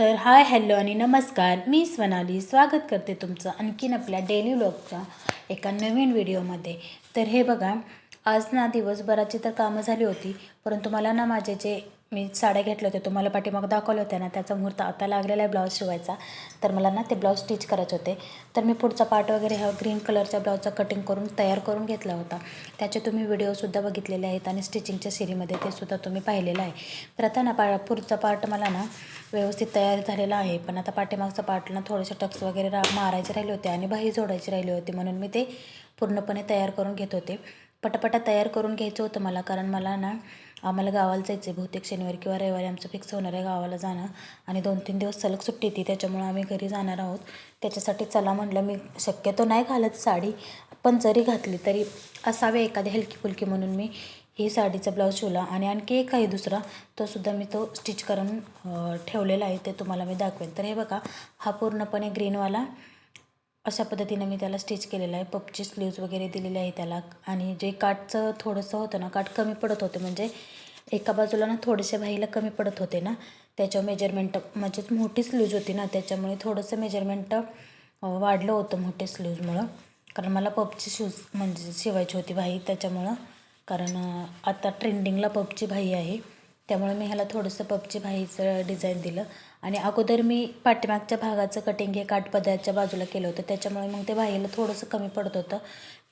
तर hi hello आणि नमस्कार. मी स्वनाली. स्वागत करते तुमचं आणखीन आपल्या डेली व्लॉगच्या एका नवीन व्हिडिओमध्ये तर हे बघा आज ना दिवसभराची तर कामं झाली होती परंतु मला ना माझे जे मी साड्या घेतल्या होत्या. तुम्हाला पाठीमाग दाखवल्या होत्या ना त्याचा मुहूर्त आता लागलेला आहे ब्लाऊज शिवायचा. तर मला ना ते ब्लाऊज स्टिच करायचे होते. तर मी पुढचा पार्ट वगैरे हा ग्रीन कलरच्या ब्लाऊजचा कटिंग करून तयार करून घेतला होता. त्याचे तुम्ही व्हिडिओसुद्धा बघितलेले आहेत आणि स्टिचिंगच्या सिरीमध्ये ते सुद्धा तुम्ही पाहिलेलं आहे. तर आता ना पा पुढचा पार्ट मला ना व्यवस्थित तयार झालेला आहे. पण आता पाठीमागचा पार्ट ना थोडेसे टक्स वगैरे रा मारायचे राहिले होते आणि बाही जोडायची राहिली होती म्हणून मी ते पूर्णपणे तयार करून घेत होते. पटापटा तयार करून घ्यायचं होतं मला कारण मला ना आम्हाला गावाला जायचं आहे बहुतेक शनिवारी किंवा रविवारी आमचं फिक्स होणार आहे गावाला जाणं. आणि दोन तीन दिवस सलग सुट्टी ती त्याच्यामुळं आम्ही घरी जाणार आहोत. त्याच्यासाठी चला म्हटलं मी शक्यतो नाही घालत साडी पण जरी घातली तरी असावे एखादी हलकी फुलकी म्हणून मी ही साडीचा ब्लाऊज शिवला. आणि आणखी एक आहे दुसरा तो सुद्धा मी तो स्टिच करून ठेवलेला आहे ते तुम्हाला मी दाखवेन. तर हे बघा हा पूर्णपणे ग्रीनवाला अशा पद्धतीनं मी त्याला स्टिच केलेलं आहे. पपची स्लीव्ज वगैरे दिलेले आहे त्याला. आणि जे काठचं थोडंसं होतं ना काठ कमी पडत होते म्हणजे एका बाजूला ना थोडेसे भाईला कमी पडत होते ना त्याच्या मेजरमेंट म्हणजे मोठी स्लूज होती ना त्याच्यामुळे थोडंसं मेजरमेंट वाढलं होतं मोठे स्लूजमुळं कारण मला पबची शूज म्हणजे शिवायची होती भाई त्याच्यामुळं. कारण आता ट्रेंडिंगला पबची भाई आहे. त्यामुळे मी ह्याला थोडंसं पपची बाईचं डिझाईन दिलं. आणि अगोदर मी पाठीमागच्या भागाचं कटिंग हे काठपदराच्या बाजूला केलं होतं. त्याच्यामुळे मग ते बाईला थोडंसं कमी पडत होतं.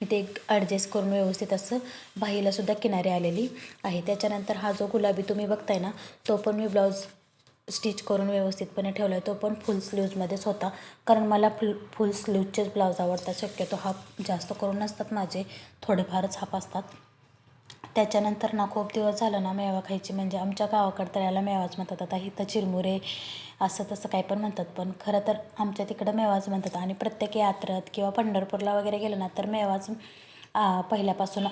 मी ते ॲडजस्ट करून व्यवस्थित असं बाईलासुद्धा किनारी आलेली आहे. त्याच्यानंतर हा जो गुलाबी तुम्ही बघताय ना तो पण मी ब्लाऊज स्टिच करून व्यवस्थितपणे ठेवला आहे तो पण फुल स्लीव्जमध्येच होता. कारण मला फुल फुल स्लीवचेच ब्लाऊज आवडतात. शक्यतो हाफ जास्त करून नसतात माझे. थोडेफारच हाफ असतात. त्याच्यानंतर ना खूप दिवस झालं ना मेवा खायची म्हणजे आमच्या गावाकडं तर याला मेवाच म्हणतात. आता इथं चिरमुरे असं तसं काही पण म्हणतात पण खरं तर आमच्या तिकडं मेवाच म्हणतात. आणि प्रत्येक यात्रेत किंवा पंढरपूरला वगैरे गेलं ना तर मेवाच पहिल्यापासून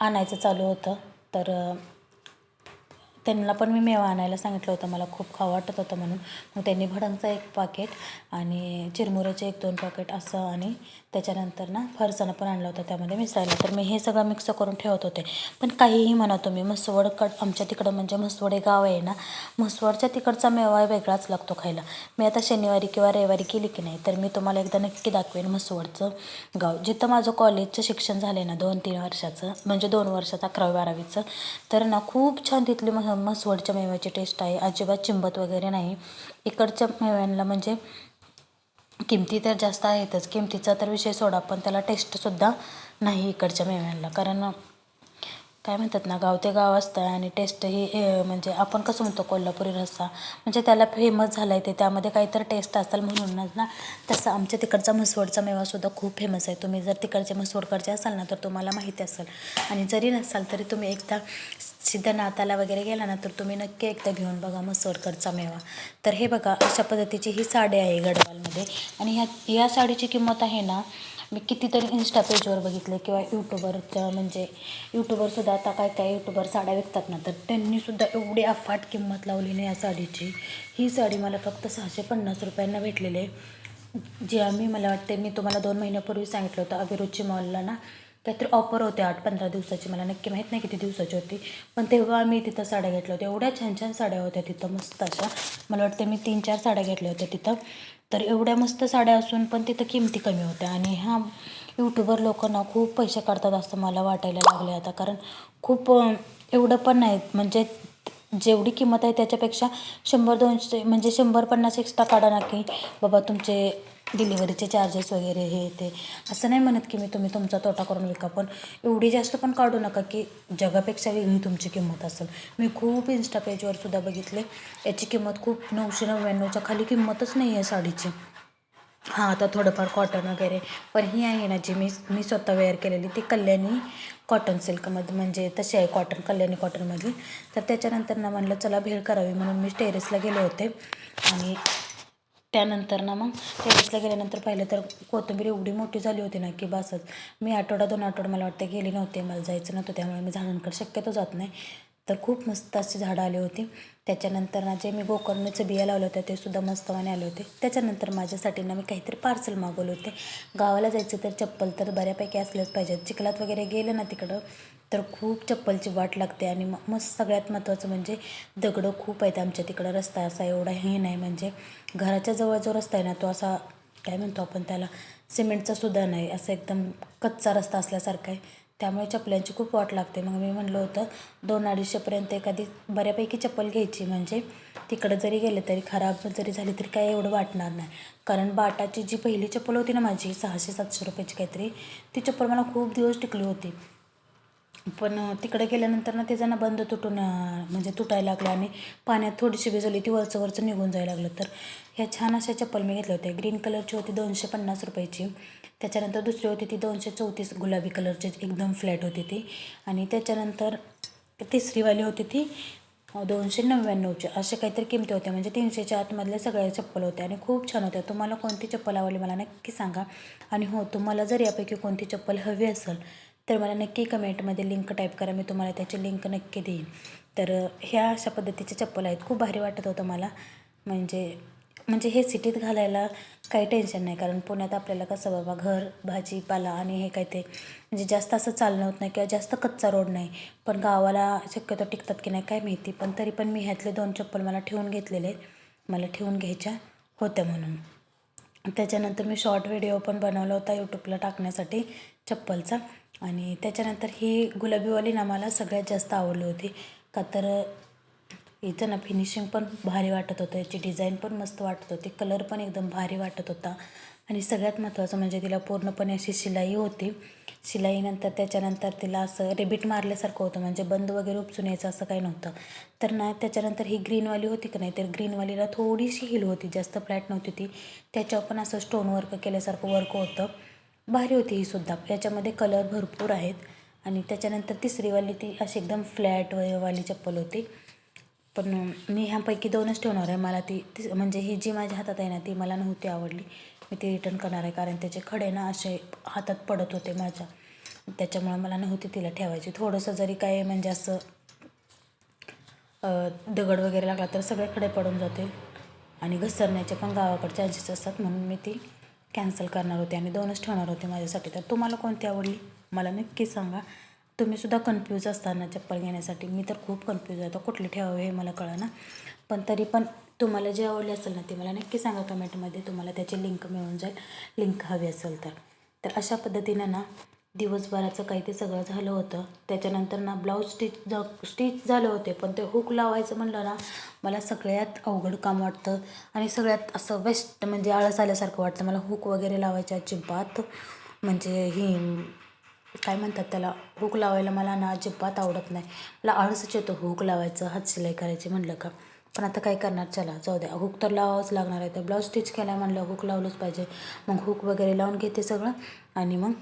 आणायचं चालू होतं. तर त्यांना पण मी मेवा आणायला सांगितलं होतं. मला खूप खावं वाटत होतं म्हणून. मग त्यांनी भडंगचं एक पाकेट आणि चिरमुऱ्याचे एक दोन पाकेट असं आणि त्याच्यानंतर ना फरसाणं पण आणलं होतं त्यामध्ये मिसळायला तर मी हे सगळं मिक्स करून ठेवत होते. पण काहीही म्हणा तुम्ही म्हसवड कड आमच्या तिकडं म्हणजे म्हसवड हे गाव आहे ना म्हसवडच्या तिकडचा मेवा वेगळाच लागतो खायला. मी आता शनिवारी किंवा रविवारी केली की नाही तर मी तुम्हाला एकदा नक्की दाखवेन म्हसवडचं गाव. जिथं माझं कॉलेजचं शिक्षण झालं आहे ना दोन तीन वर्षाचं म्हणजे दोन वर्षाचं अकरावी बारावीचं तर ना खूप छान तिथली मग म्हसवडच्या मेव्याची टेस्ट आहे. अजिबात चिंबत वगैरे नाही. इकडच्या मेव्यांना म्हणजे किमती तर जास्त आहेतच. किमतीचा तर विषय सोडा पण त्याला टेस्टसुद्धा नाही इकडच्या मेव्यांना. कारण काय म्हणतात ना गाव ते गाव असतं आणि टेस्ट हे म्हणजे आपण कसं म्हणतो कोल्हापुरी रस्सा. म्हणजे त्याला फेमस झालं आहे ते त्यामध्ये काहीतरी टेस्ट असेल म्हणूनच ना. तसं आमच्या तिकडचा म्हसवडचा मेवासुद्धा खूप फेमस आहे. तुम्ही जर तिकडचे म्हसवडकडचे असाल ना तर तुम्हाला माहिती असेल. आणि जरी नसाल तरी तुम्ही एकदा सिद्धनाथाला वगैरे गेला ना तर तुम्ही नक्की एकदा घेऊन बघा म्हसवडकडचा मेवा. तर हे बघा अशा पद्धतीची ही साडी आहे गडवालमध्ये. आणि ह्या या साडीची किंमत आहे ना मी कितीतरी इन्स्टा पेजवर बघितले किंवा यूट्यूबरच्या म्हणजे यूट्यूबरसुद्धा आता काय काय यूट्यूबर साड्या विकतात ना तर त्यांनीसुद्धा एवढी अफाट किंमत लावली नाही या साडीची. ही साडी मला फक्त सहाशे पन्नास रुपयांना भेटलेली आहे. जे आम्ही मला वाटते मी तुम्हाला दोन महिन्यापूर्वी सांगितलं होतं अभिरुची मॉलला ना काहीतरी ऑफर होते आठ पंधरा दिवसाची मला नक्की माहीत नाही किती दिवसाची होती. पण तेव्हा आम्ही तिथं साड्या घेतल्या होत्या. एवढ्या छान छान साड्या होत्या तिथं मस्त अशा. मला वाटते मी तीन चार साड्या घेतल्या होत्या तिथं. तर एवढ्या मस्त साड्या असून पण तिथं किमती कमी होत्या. आणि ह्या यूट्यूबर लोकांना खूप पैसे काढतात असं मला वाटायला लागले आता. कारण खूप एवढं पण नाहीत. म्हणजे जेवढी किंमत आहे त्याच्यापेक्षा शंभर दोनशे म्हणजे शंभर पन्नास एक्स्ट्रा काढा ना की बाबा तुमचे डिलिव्हरीचे चार्जेस वगैरे हे ते. असं नाही म्हणत की मी तुम्ही तुमचा तोटा करून विका पण एवढी जास्त पण काढू नका की जगापेक्षा वेगळी तुमची किंमत असेल. मी खूप इन्स्टा पेजवर सुद्धा बघितले. याची किंमत खूप नऊशे नव्याण्णवच्या खाली किंमतच नाही आहे साडीची. हां आता थोडंफार कॉटन वगैरे. पण ही आहे ना जी मी मी स्वतः वेअर केलेली ती कल्याणी कॉटन सिल्कमध्ये म्हणजे तशी आहे कॉटन कल्याणी कॉटनमधली तर त्याच्यानंतर ना म्हणलं चला भेळ करावी म्हणून मी टेरेसला गेले होते. आणि त्यानंतर ना मग टेरेसला गेल्यानंतर पाहिलं तर कोथिंबीर एवढी मोठी झाली होती ना की बसच. मी आठवडा दोन आठवडा मला वाटतं गेली नव्हते. मला जायचं नव्हतं त्यामुळे मी झाडांकडे शक्यतो जात नाही. तर खूप मस्त असे झाडं आले होते. त्याच्यानंतर ना जे मी गोकर्णचं बिया लावलं होतं ते सुद्धा मस्तवाने आले होते. त्याच्यानंतर माझ्यासाठी ना मी काहीतरी पार्सल मागवले होते. गावाला जायचं तर चप्पल तर बऱ्यापैकी असलंच पाहिजेत चिखलात वगैरे गेलं ना तिकडं तर खूप चप्पलची वाट लागते आणि म मस्त सगळ्यात महत्त्वाचं म्हणजे दगडं खूप आहेत आमच्या तिकडं. रस्ता असा एवढा हे नाही म्हणजे घराच्या जवळ जो रस्ता आहे ना तो असा काय म्हणतो आपण त्याला सिमेंटचा सुद्धा नाही. असं एकदम कच्चा रस्ता असल्यासारखा आहे. त्यामुळे चपलांची खूप वाट लागते. मग मी म्हणलं होतं दोन अडीचशेपर्यंत एखादी बऱ्यापैकी चप्पल घ्यायची. म्हणजे तिकडं जरी गेलं तरी खराब जरी झाली तरी काय एवढं वाटणार नाही. कारण बाटाची जी पहिली चप्पल होती ना माझी सहाशे सातशे रुपयाची काहीतरी ती चप्पल मला खूप दिवस टिकली होती. पण तिकडे गेल्यानंतर ना ते जण बंद तुटून म्हणजे तुटायला लागलं आणि पाण्यात थोडीशी भिजवली ती वरचं वरचं निघून जायला लागलं. तर ह्या छान अशा चप्पल मी घेतल्या होत्या. ग्रीन कलरची होती दोनशे पन्नास रुपयाची. त्याच्यानंतर दुसरी होती ती दोनशे चौतीस गुलाबी कलरची एकदम फ्लॅट होती ती. आणि त्याच्यानंतर तिसरीवाली होती ती दोनशे नव्याण्णवची. अशा काहीतरी किमती होत्या. म्हणजे तीनशेच्या आतमधल्या सगळ्या चप्पल होत्या. आणि खूप छान होत्या. तुम्हाला कोणती चप्पल आवडली मला नक्की सांगा. आणि हो तुम्हाला जर यापैकी कोणती चप्पल हवी असेल तर मला नक्की कमेंटमध्ये लिंक टाईप करा मी तुम्हाला त्याची लिंक नक्की देईन. तर ह्या अशा पद्धतीचे चप्पल आहेत खूप भारी वाटत होतं मला. म्हणजे म्हणजे हे सिटीत घालायला काही टेन्शन नाही कारण पुण्यात आपल्याला कसं बाबा घर भाजीपाला आणि हे काय ते म्हणजे जास्त असं चालणं होत नाही किंवा जास्त कच्चा रोड नाही. पण गावाला शक्यतो टिकतात की नाही काय माहिती पण तरी पण मी ह्यातले दोन चप्पल मला ठेवून घेतलेले मला ठेवून घ्यायच्या होत्या म्हणून. त्याच्यानंतर मी शॉर्ट व्हिडिओ पण बनवला होता यूट्यूबला टाकण्यासाठी चप्पलचा. आणि त्याच्यानंतर ही गुलाबीवाली ना मला सगळ्यात जास्त आवडली होती. का तर हिचं ना फिनिशिंग पण भारी वाटत होतं. याची डिझाईन पण मस्त वाटत होती. कलर पण एकदम भारी वाटत होता. आणि सगळ्यात महत्त्वाचं म्हणजे तिला पूर्णपणे अशी शिलाई होती. शिलाईनंतर त्याच्यानंतर तिला असं रेबिट मारल्यासारखं होतं. म्हणजे बंद वगैरे उपसून यायचं असं काही नव्हतं. तर ना त्याच्यानंतर ही ग्रीनवाली होती का नाही तर ग्रीनवालीला थोडीशी हिल होती. जास्त फ्लॅट नव्हती ती. त्याच्यावर पण असं स्टोन वर्क केल्यासारखं वर्क होतं. भारी होती ही सुद्धा. याच्यामध्ये कलर भरपूर आहेत. आणि त्याच्यानंतर तिसरीवाली ती अशी एकदम फ्लॅट वाली चप्पल होती. पण मी ह्यापैकी दोनच ठेवणार आहे. मला ती ती म्हणजे ही जी माझ्या हातात आहे ना ती मला नव्हती आवडली. मी ती रिटर्न करणार आहे. कारण त्याचे खडे ना असे हातात पडत होते माझ्या. त्याच्यामुळे मला नव्हती तिला ठेवायची. थोडंसं जरी काय म्हणजे असं दगड वगैरे लागला तर सगळे खडे पडून जाते आणि घसरण्याचे पण गावाकडे चान्सेस असतात म्हणून मी ती कॅन्सल करणार होते आणि दोनच ठेवणार होते माझ्यासाठी. तर तुम्हाला कोणती आवडली? मला नक्की सांगा. तुम्हीसुद्धा कन्फ्यूज असताना चप्पल घेण्यासाठी. मी तर खूप कन्फ्यूज आहे. तर कुठली ठेवावी हे मला कळना. पण तरी पण तुम्हाला जे आवडले असेल ना ते मला नक्की सांगा कमेंटमध्ये तुम्हाला त्याची लिंक मिळून जाईल. लिंक हवी असेल तर. तर अशा पद्धतीनं ना दिवसभराचं काही ते सगळं झालं होतं. त्याच्यानंतर ना ब्लाऊज स्टिच ज स्टिच झाले होते पण ते हुक लावायचं म्हणलं ना मला सगळ्यात अवघड काम वाटतं. आणि सगळ्यात असं वेस्ट म्हणजे आळस आल्यासारखं वाटतं. मला हुक वगैरे लावायच्या अजिबात म्हणजे ही काय म्हणतात त्याला हुक लावायला मला ना अजिबात आवडत नाही. मला आळसच येतो हुक लावायचं हात शिलाई करायची म्हणलं का. पण आता काय करणार चला जाऊ द्या. हुक तर लावावंच लागणार आहे. तर ब्लाऊज स्टिच केला म्हणलं हुक लावलंच पाहिजे. मग हुक वगैरे लावून घेते सगळं. आणि मग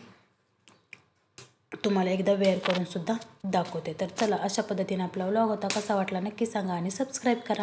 तुम्हाला एकदा वेअर करून सुद्धा दाखवते. तर चला अशा पद्धतीने आपला व्लॉग होता कसा वाटला नक्की सांगा आणि सबस्क्राईब करा.